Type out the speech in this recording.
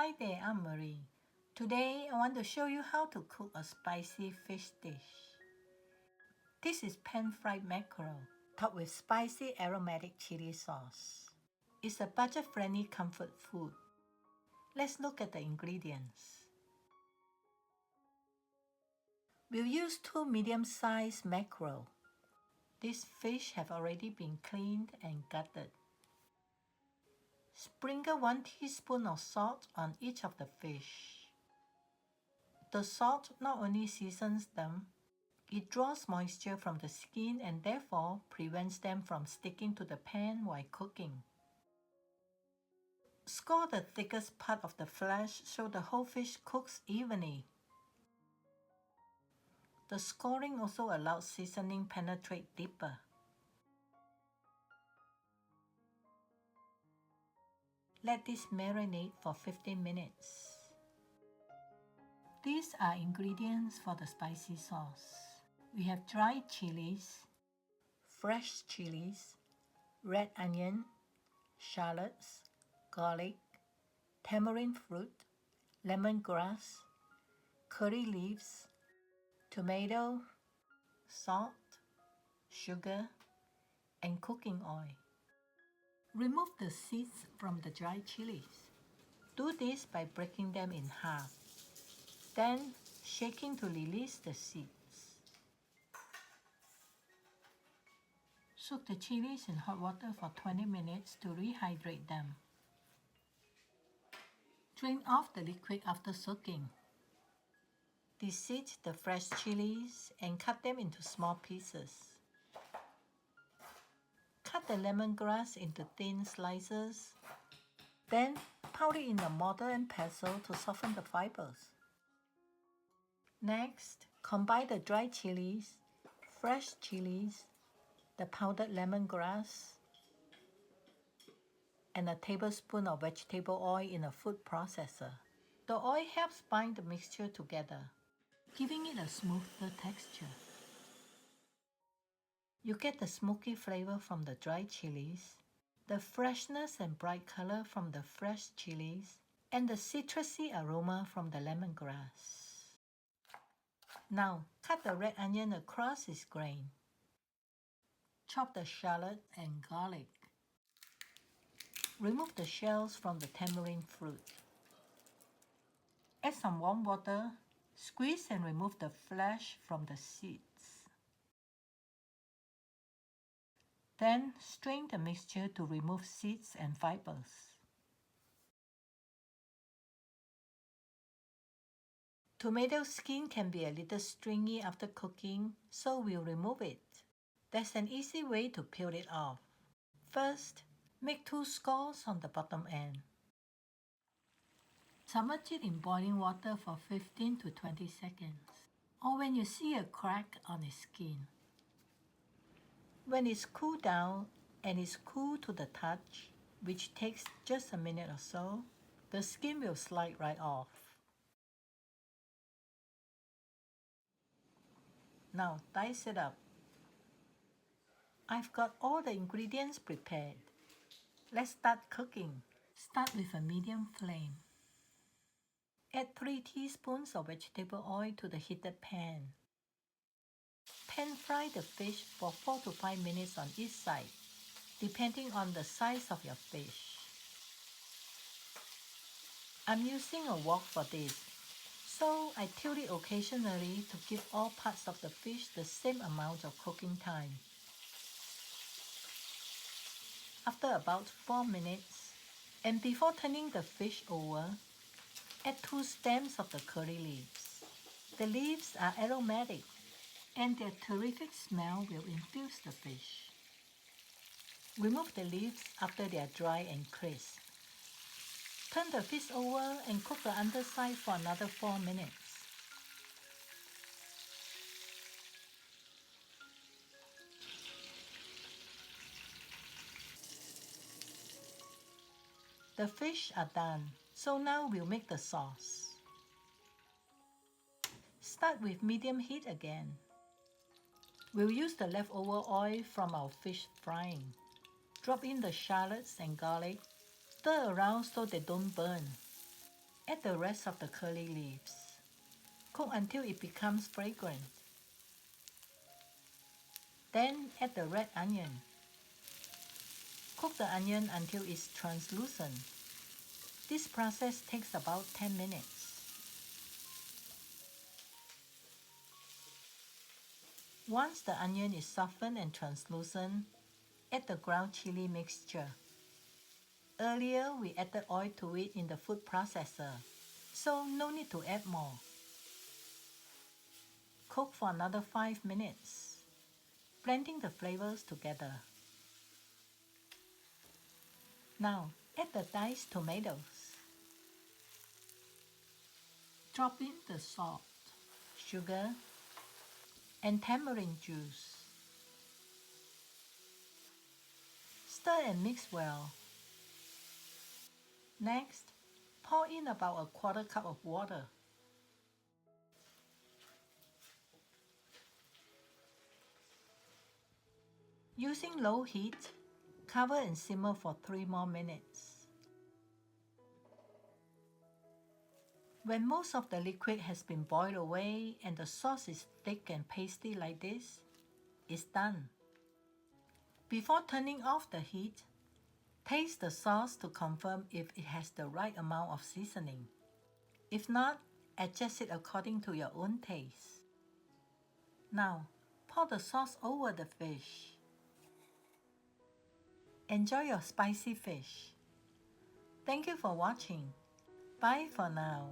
Hi there, I'm Marie. Today I want to show you how to cook a spicy fish dish. This is pan-fried mackerel topped with spicy aromatic chili sauce. It's a budget-friendly comfort food. Let's look at the ingredients. We'll use two medium-sized mackerel. These fish have already been cleaned and gutted. Sprinkle 1 teaspoon of salt on each of the fish. The salt not only seasons them, it draws moisture from the skin and therefore prevents them from sticking to the pan while cooking. Score the thickest part of the flesh so the whole fish cooks evenly. The scoring also allows seasoning penetrate deeper. Let this marinate for 15 minutes. These are ingredients for the spicy sauce. We have dried chilies, fresh chilies, red onion, shallots, garlic, tamarind fruit, lemongrass, curry leaves, tomato, salt, sugar, and cooking oil. Remove the seeds from the dried chilies. Do this by breaking them in half, then shaking to release the seeds. Soak the chilies in hot water for 20 minutes to rehydrate them. Drain off the liquid after soaking. Deseed the fresh chilies and cut them into small pieces. The lemongrass into thin slices. Then pound it in a mortar and pestle to soften the fibers. Next, combine the dried chilies, fresh chilies, the powdered lemongrass, and a tablespoon of vegetable oil in a food processor. The oil helps bind the mixture together, giving it a smoother texture. You get the smoky flavor from the dried chilies, the freshness and bright color from the fresh chilies, and the citrusy aroma from the lemongrass. Now, cut the red onion across its grain. Chop the shallot and garlic. Remove the shells from the tamarind fruit. Add some warm water, squeeze and remove the flesh from the seeds. Then strain the mixture to remove seeds and fibers. Tomato skin can be a little stringy after cooking, so we'll remove it. There's an easy way to peel it off. First, make two scalds on the bottom end. Submerge it in boiling water for 15 to 20 seconds, or when you see a crack on its skin. When it's cooled down and it's cool to the touch, which takes just a minute or so, the skin will slide right off. Now dice it up. I've got all the ingredients prepared. Let's start cooking. Start with a medium flame. Add 3 teaspoons of vegetable oil to the heated pan. Pan fry the fish for 4 to 5 minutes on each side, depending on the size of your fish. I'm using a wok for this, so I tilt it occasionally to give all parts of the fish the same amount of cooking time. After about 4 minutes, and before turning the fish over, add 2 stems of the curry leaves. The leaves are aromatic and their terrific smell will infuse the fish. Remove the leaves after they are dry and crisp. Turn the fish over and cook the underside for another 4 minutes. The fish are done, so now we'll make the sauce. Start with medium heat again. We'll use the leftover oil from our fish frying. Drop in the shallots and garlic. Stir around so they don't burn. Add the rest of the curly leaves. Cook until it becomes fragrant. Then add the red onion. Cook the onion until it's translucent. This process takes about 10 minutes. Once the onion is softened and translucent, add the ground chili mixture. Earlier we added oil to it in the food processor, so no need to add more. Cook for another 5 minutes, blending the flavors together. Now add the diced tomatoes. Drop in the salt, sugar, and tamarind juice. Stir and mix well. Next, pour in about a quarter cup of water. Using low heat, cover and simmer for 3 more minutes. When most of the liquid has been boiled away and the sauce is thick and pasty like this, it's done. Before turning off the heat, taste the sauce to confirm if it has the right amount of seasoning. If not, adjust it according to your own taste. Now, pour the sauce over the fish. Enjoy your spicy fish. Thank you for watching. Bye for now.